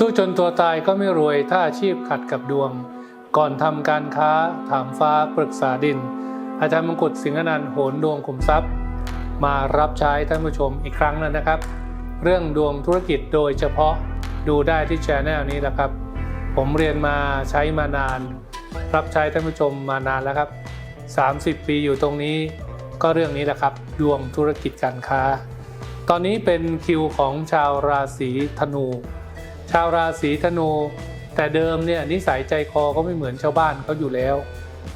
สู้จนตัวตายก็ไม่รวยถ้าอาชีพขัดกับดวง ก่อนทำการค้าถามฟ้าปรึกษาดิน อาจารย์มงกุฎสิงห์นันต์โหนดวงขุมทรัพย์ มารับใช้ท่านผู้ชมอีกครั้งแล้วนะครับ เรื่องดวงธุรกิจโดยเฉพาะดูได้ที่ช anel นี้แหละครับ ผมเรียนมาใช้มานาน รับใช้ท่านผู้ชมมานานแล้วครับ 30 ปีอยู่ตรงนี้ก็เรื่องนี้แหละครับ ดวงธุรกิจการค้า ตอนนี้เป็นคิวของชาวราศีธนู ชาวราศีธนู แต่เดิมเนี่ยนิสัยใจคอก็ไม่เหมือนชาวบ้านเขาอยู่แล้ว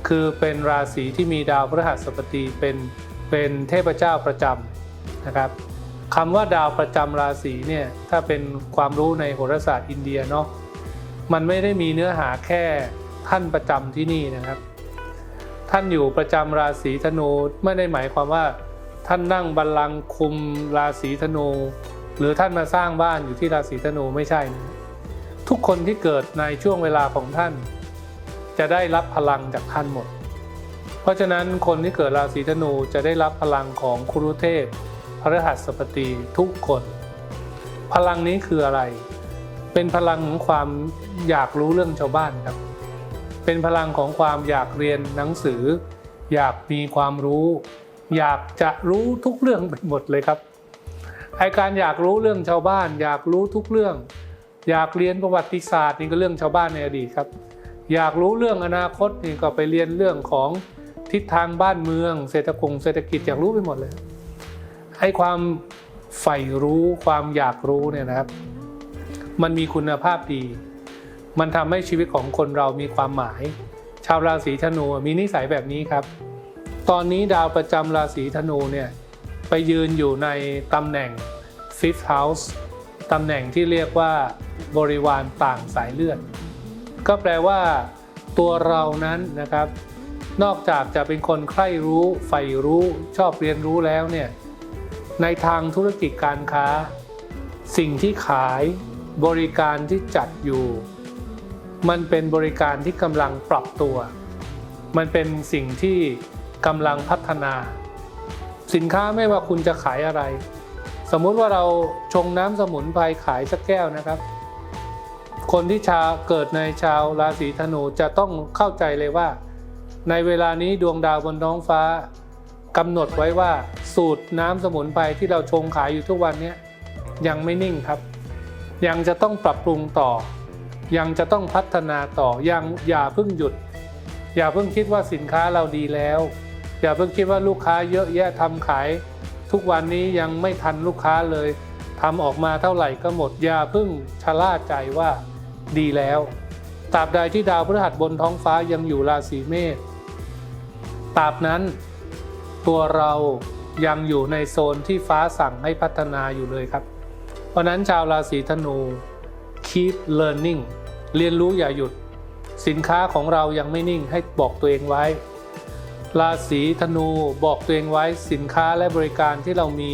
คือเป็นราศีที่มีดาวพฤหัสบดีเป็นเป็นเทพเจ้าประจำนะครับคำว่าดาวประจำราศีเนี่ยถ้าเป็นความรู้ในโหราศาสตร์อินเดียเนาะมันไม่ได้มีเนื้อหาแค่ท่านประจำที่นี่นะครับ ท่านอยู่ประจำราศีธนูไม่ได้หมายความว่าท่านนั่งบัลลังก์คุมราศีธนู หรือท่านมาสร้างบ้านอยู่ที่ราศีธนูไม่ใช่นะทุกคนที่เกิดในช่วงเวลาของท่าน จะได้รับพลังจากท่านหมด เพราะฉะนั้นคนที่เกิดราศีธนูจะได้รับพลังของครุเทพพระหัสบดีทุกคน พลังนี้คืออะไร เป็นพลังของความอยากรู้เรื่องชาวบ้านครับ เป็นพลังของความอยากเรียนหนังสือ อยากมีความรู้ อยากจะรู้ทุกเรื่องไปหมดเลยครับ ไอการอยากรู้เรื่องชาวบ้าน อยากรู้ทุกเรื่อง อยากเรียนประวัติศาสตร์นี่ก็เรื่องชาวบ้านในอดีตครับ อยากรู้เรื่องอนาคตนี่ก็ไปเรียนเรื่องของทิศทางบ้านเมือง เศรษฐกงเศรษฐกิจอยากรู้ไปหมดเลยไอ้ความใฝ่รู้ความอยากรู้เนี่ยนะครับ มันมีคุณภาพดี มันทำให้ชีวิตของคนเรามีความหมาย ชาวราศีธนูมีนิสัยแบบนี้ครับ ตอนนี้ดาวประจำราศีธนูเนี่ย ไปยืนอยู่ในตำแหน่ง fifth house ตำแหน่งที่เรียกว่าบริวารต่างสายเลือด ก็แปลว่าตัวเรานั้นนะครับ นอกจากจะเป็นคนใคร่รู้ใฝ่รู้ชอบเรียนรู้แล้วเนี่ยในทางธุรกิจการค้า สิ่งที่ขายบริการที่จัดอยู่ มันเป็นบริการที่กำลังปรับตัว มันเป็นสิ่งที่กำลังพัฒนา สินค้าไม่ว่าคุณจะขายอะไร สมมุติว่าเราชงน้ำสมุนไพรขายสักแก้วนะครับ คนที่ชาเกิดในชาวราศีธนูจะต้องเข้าใจเลยว่า ในเวลานี้ดวงดาวบนท้องฟ้ากำหนดไว้ว่าสูตรน้ำสมุนไพรที่เราชงขายอยู่ทุกวันนี้ยังไม่นิ่งครับ ยังจะต้องปรับปรุงต่อ ยังจะต้องพัฒนาต่อยังอย่าเพิ่งหยุด อย่าเพิ่งคิดว่าสินค้าเราดีแล้ว อย่าเพิ่งคิดว่าลูกค้าเยอะแยะทำขาย ทุกวันนี้ยังไม่ทันลูกค้าเลยทำออกมาเท่าไหร่ก็หมดอย่าเพิ่งชะล่าใจว่าดีแล้วตราบใดที่ดาวพฤหัสบนท้องฟ้ายังอยู่ราศีเมษตราบนั้นตัวเรายังอยู่ในโซนที่ฟ้าสั่งให้พัฒนาอยู่เลยครับ เพราะนั้นชาวราศีธนู keep learning เรียนรู้อย่าหยุด สินค้าของเรายังไม่นิ่งให้บอกตัวเองไว้ ราศีธนูบอกตัวเองไว้สินค้าและบริการที่เรามี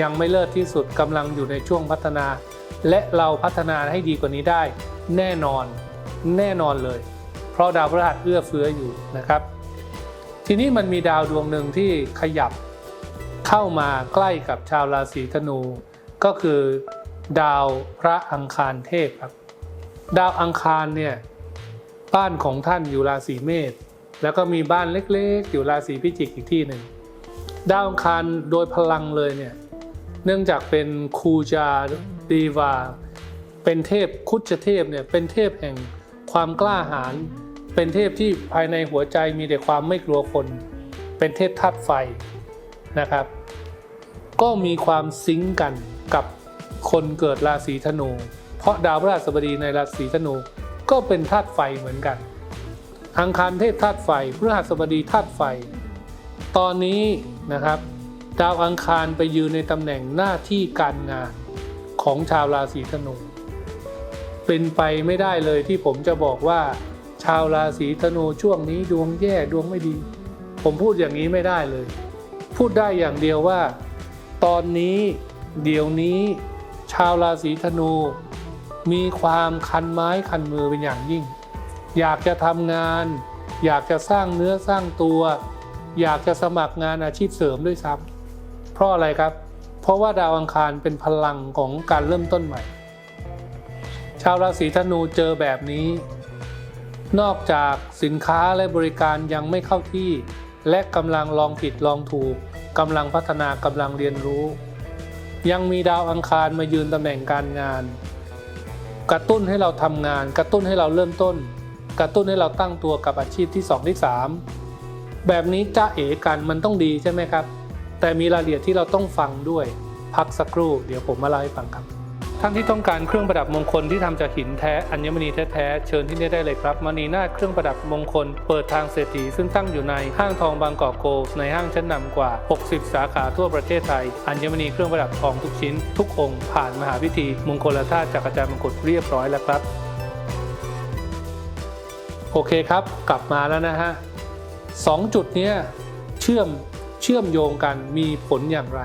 ยังไม่เลิศที่สุดกำลังอยู่ในช่วงพัฒนา และเราพัฒนาให้ดีกว่านี้ได้ แน่นอน แน่นอนเลย เพราะดาวพฤหัสเอื้อเฟื้ออยู่นะครับ ทีนี้มันมีดาวดวงหนึ่งที่ขยับเข้ามาใกล้กับชาวราศีธนู ก็คือ ดาวพระอังคารเทพครับ ดาวอังคารเนี่ยบ้านของท่านอยู่ราศีเมษ แล้วก็มีบ้านเล็กๆ อยู่ราศีพิจิกอีกที่หนึ่งดาวอังคารโดยพลังเลยเนี่ยเนื่องจากเป็นคูจาดีวา เป็นเทพคุชเทพเนี่ยเป็นเทพแห่งความกล้าหาญเป็นเทพที่ภายในหัวใจมีแต่ความไม่กลัวคน เป็นเทพธาตุไฟนะครับ ก็มีความซิงก์กันกับคนเกิดราศีธนู เพราะดาวพฤหัสบดีในราศีธนูก็เป็นธาตุไฟเหมือนกัน อังคารเทพธาตุไฟพฤหัสบดีธาตุไฟ ตอนนี้นะครับ ดาวอังคารไปยืนในตำแหน่งหน้าที่การงานของชาวราศีธนู เป็นไปไม่ได้เลยที่ผมจะบอกว่า ชาวราศีธนูช่วงนี้ดวงแย่ดวงไม่ดี ผมพูดอย่างนี้ไม่ได้เลย พูดได้อย่างเดียวว่า ตอนนี้เดี๋ยวนี้ ชาวราศีธนู มีความคันไม้คันมือเป็นอย่างยิ่ง อยากจะทำงาน อยากจะสร้างเนื้อสร้างตัว อยากจะสมัครงานอาชีพเสริมด้วยซ้ำเพราะอะไรครับ เพราะว่าดาวอังคารเป็นพลังของการเริ่มต้นใหม่ ชาวราศีธนูเจอแบบนี้ นอกจากสินค้าและบริการยังไม่เข้าที่ และกำลังลองผิดลองถูกกำลังพัฒนากำลังเรียนรู้ ยังมีดาวอังคารมายืนตำแหน่งการงาน กระตุ้นให้เราทำงาน กระตุ้นให้เราเริ่มต้น กระตุ้นให้เราตั้งตัวกับอาชีพที่ 2 ที่ 3 แบบนี้จ้าเอ๋กันมันต้องดีใช่ไหมครับ แต่มีรายละเอียดที่เราต้องฟังด้วย พักสักครู่ เดี๋ยวผมมาเล่าให้ฟังครับ ท่านที่ต้องการเครื่องประดับมงคลที่ทำจากหินแท้อัญมณีแท้ๆเชิญที่นี่ได้เลยครับมณีนาฏเครื่องประดับมงคล เปิดทางเศรษฐีซึ่งตั้งอยู่ในห้างทองบางกอกโกลในห้างชั้นนำกว่า 60 สาขาทั่วประเทศไทย อัญมณีเครื่องประดับทองทุกชิ้น ทุกองค์ผ่านมหาพิธีมงคลธาตุจากอาจารย์มงกุฎเรียบร้อยแล้วครับ โอเคครับกลับมาแล้วนะฮะสองจุดนี้เชื่อมเชื่อมโยงกันมีผลอย่างไร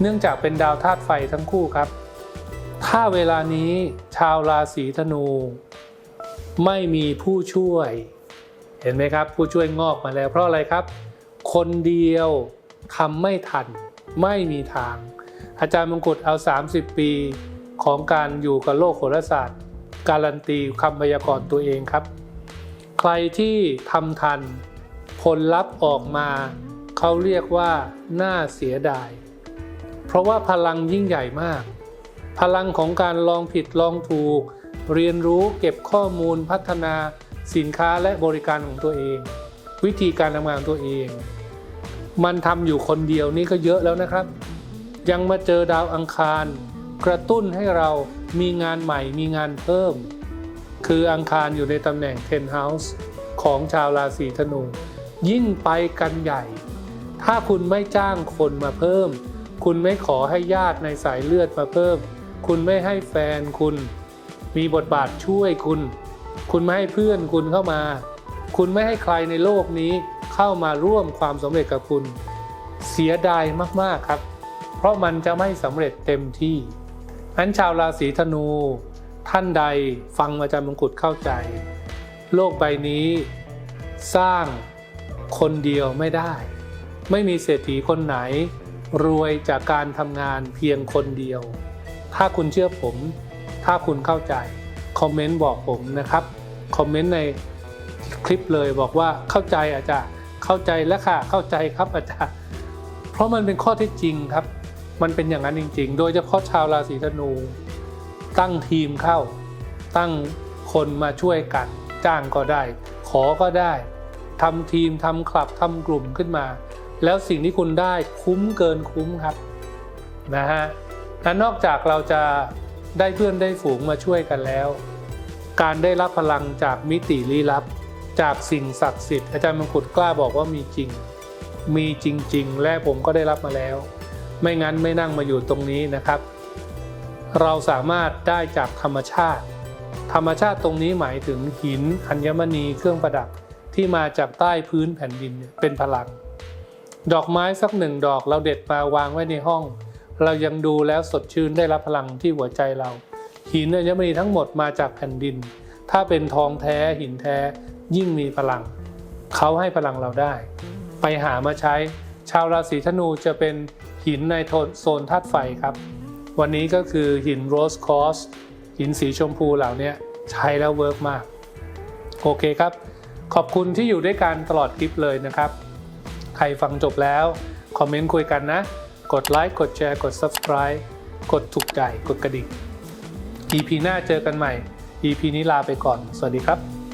เนื่องจากเป็นดาวธาตุไฟทั้งคู่ครับ ถ้าเวลานี้ชาวราศีธนู ไม่มีผู้ช่วย เห็นไหมครับ ผู้ช่วยงอกมาแล้วเพราะอะไรครับ คนเดียวทำไม่ทัน ไม่มีทาง อาจารย์มงกุฎเอา 30 ปีของการอยู่กับโลกโหราศาสตร์ การันตีคำพยากรณ์ตัวเองครับ ใครที่ทำทัน ผลลัพธ์ออกมา เขาเรียกว่าน่าเสียดาย เพราะว่าพลังยิ่งใหญ่มาก พลังของการลองผิดลองถูก เรียนรู้เก็บข้อมูลพัฒนาสินค้าและบริการของตัวเอง วิธีการทำงานตัวเอง มันทำอยู่คนเดียวนี่ก็เยอะแล้วนะครับ ยังมาเจอดาวอังคาร กระตุ้นให้เรา มีงานใหม่มีงานเพิ่ม คืออังคารอยู่ในตำแหน่ง10 House ของชาวราศีธนู ยิ่งไปกันใหญ่ ถ้าคุณไม่จ้างคนมาเพิ่ม คุณไม่ขอให้ญาติในสายเลือดมาเพิ่ม คุณไม่ให้แฟนคุณ มีบทบาทช่วยคุณ คุณไม่ให้เพื่อนคุณเข้ามา คุณไม่ให้ใครในโลกนี้เข้ามาร่วมความสำเร็จกับคุณ เสียดายมากๆครับ เพราะมันจะไม่สำเร็จเต็มที่ นั้นชาวราศีธนู ท่านใดฟังอาจารย์มงกุฎเข้าใจ โลกใบนี้สร้างคนเดียวไม่ได้ ไม่มีเศรษฐีคนไหน รวยจากการทำงานเพียงคนเดียว ถ้าคุณเชื่อผม ถ้าคุณเข้าใจ คอมเมนต์บอกผมนะครับ คอมเมนต์ในคลิปเลยบอกว่าเข้าใจอาจารย์เข้าใจแล้วค่ะเข้าใจครับอาจารย์เพราะมันเป็นข้อเท็จจริงครับ มันเป็นอย่างนั้นจริง ๆ โดยเฉพาะชาวราศีธนู ตั้งทีมเข้า ตั้งคนมาช่วยกัน จ้างก็ได้ ขอก็ได้ทำทีมทำคลับทำกลุ่มขึ้นมา แล้วสิ่งที่คุณได้คุ้มเกินคุ้มครับนะฮะและนอกจากเราจะได้เพื่อนได้ฝูงมาช่วยกันแล้ว การได้รับพลังจากมิติลี้ลับ จากสิ่งศักดิ์สิทธิ์อาจารย์มงกุฎกล้าบอกว่ามีจริง มีจริง ๆ และผมก็ได้รับมาแล้ว ไม่งั้นไม่นั่งมาอยู่ตรงนี้นะครับ เราสามารถได้จากธรรมชาติ ธรรมชาติตรงนี้หมายถึงหินอัญมณีเครื่องประดับที่มาจากใต้พื้นแผ่นดินเป็นพลัง ดอกไม้สักหนึ่งดอกเราเด็ดมาวางไว้ในห้อง เรายังดูแล้วสดชื่นได้รับพลังที่หัวใจเรา หินอัญมณีทั้งหมดมาจากแผ่นดิน ถ้าเป็นทองแท้หินแท้ยิ่งมีพลัง เขาให้พลังเราได้ ไปหามาใช้ ชาวราศีธนูจะเป็น หินในโซนธาตุไฟครับ วันนี้ก็คือหินโรสคอสหินสีชมพูเหล่านี้ใช้แล้วเวิร์กมาก โอเคครับ ขอบคุณที่อยู่ด้วยกันตลอดคลิปเลยนะครับ ใครฟังจบแล้ว คอมเมนต์คุยกันนะ กดไลค์ กดแชร์ กด Subscribe กดถูกใจ กดกระดิ่ง EP หน้าเจอกันใหม่ EP นี้ลาไปก่อน สวัสดีครับ